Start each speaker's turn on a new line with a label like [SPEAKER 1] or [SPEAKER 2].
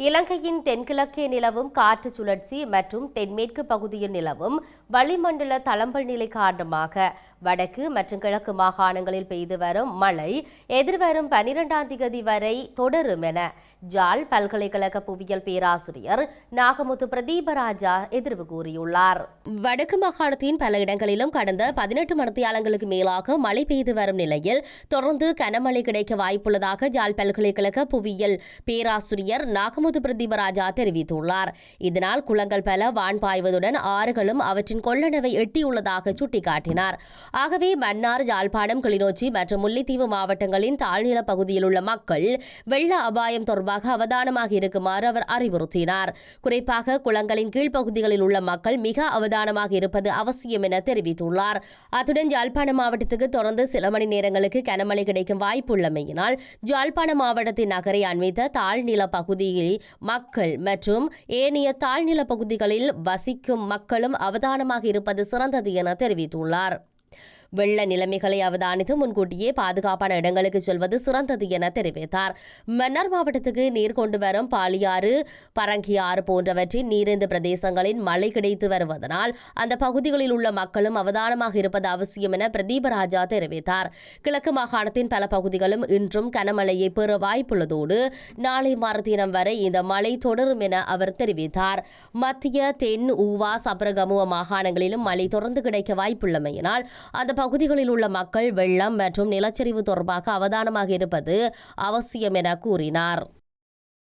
[SPEAKER 1] இலங்கையின் தென்கிழக்கே நிலவும் காற்று சுழற்சி மற்றும் தென்மேற்கு பகுதியில் நிலவும் வளிமண்டல தளம்பல் நிலை காரணமாக வடக்கு மற்றும் கிழக்கு மாகாணங்களில் பெய்து வரும் மழை எதிர்வரும் பனிரெண்டாம் தேதி வரை தொடரும் என ஜால் பல்கலைக்கழக புவியியல் பேராசிரியர் நாகமுத்து பிரதீபராஜா எதிர்வு கூறியுள்ளார். வடக்கு மாகாணத்தின் பல இடங்களிலும் கடந்த பதினெட்டு மணித்தியாலங்களுக்கு மேலாக மழை பெய்து வரும் நிலையில் தொடர்ந்து கனமழை கிடைக்க வாய்ப்புள்ளதாக ஜால் பல்கலைக்கழக புவியியல் பேராசிரியர் நாகமுத்து பிரதீபராஜா தெரிவித்துள்ளார். இதனால் குளங்கள் பல வான் பாய்வதுடன் ஆறுகளும் அவற்றின் கொள்ளளவை எட்டியுள்ளதாக சுட்டிக்காட்டினார். ஆகவே மன்னார் யாழ்ப்பாணம் கிளிநொச்சி மற்றும் முல்லைத்தீவு மாவட்டங்களின் தாழ்நில பகுதியில் உள்ள மக்கள் வெள்ள அபாயம் தொடர்பாக அவதானமாக இருக்குமாறு அவர் அறிவுறுத்தினார். குறிப்பாக குளங்களின் கீழ்ப்பகுதிகளில் உள்ள மக்கள் மிக அவதானமாக இருப்பது அவசியம் என தெரிவித்துள்ளார். அத்துடன் யாழ்ப்பாணம் மாவட்டத்துக்கு தொடர்ந்து சில மணி நேரங்களுக்கு கனமழை கிடைக்கும் வாய்ப்புள்ளமையினால் யாழ்ப்பாணம் மாவட்டத்தின் நகரை அண்மித்த தாழ்நில பகுதியில் மக்கள் மற்றும் ஏனைய தாழ்நில பகுதிகளில் வசிக்கும் மக்களும் அவதானமாக இருப்பது சிறந்தது என தெரிவித்துள்ளார். வெள்ள நிலைமைகளை அவதானித்து முன்கூட்டியே பாதுகாப்பான இடங்களுக்கு செல்வது சிறந்தது என தெரிவித்தார். மன்னார் மாவட்டத்துக்கு நீர் கொண்டு வரும் பாலியாறு பரங்கியாறு போன்றவற்றின் நீரிந்து பிரதேசங்களில் மழை கிடைத்து வருவதனால் அந்த பகுதிகளில் உள்ள மக்களும் அவதானமாக இருப்பது அவசியம் என பிரதீபராஜா தெரிவித்தார். கிழக்கு மாகாணத்தின் பல பகுதிகளும் இன்றும் கனமழையை பெற வாய்ப்புள்ளதோடு நாளை மறுதினம் வரை இந்த மழை தொடரும் என அவர் தெரிவித்தார். மத்திய தென் ஊவா சப்ரகமுவ மாகாணங்களிலும் மழை தொடர்ந்து கிடைக்க வாய்ப்புள்ளமையினால் அந்த பகுதிகளில் உள்ள மக்கள் வெள்ளம் மற்றும் நிலச்சரிவு தொடர்பாக அவதானமாக இருப்பது அவசியம் என கூறினார்.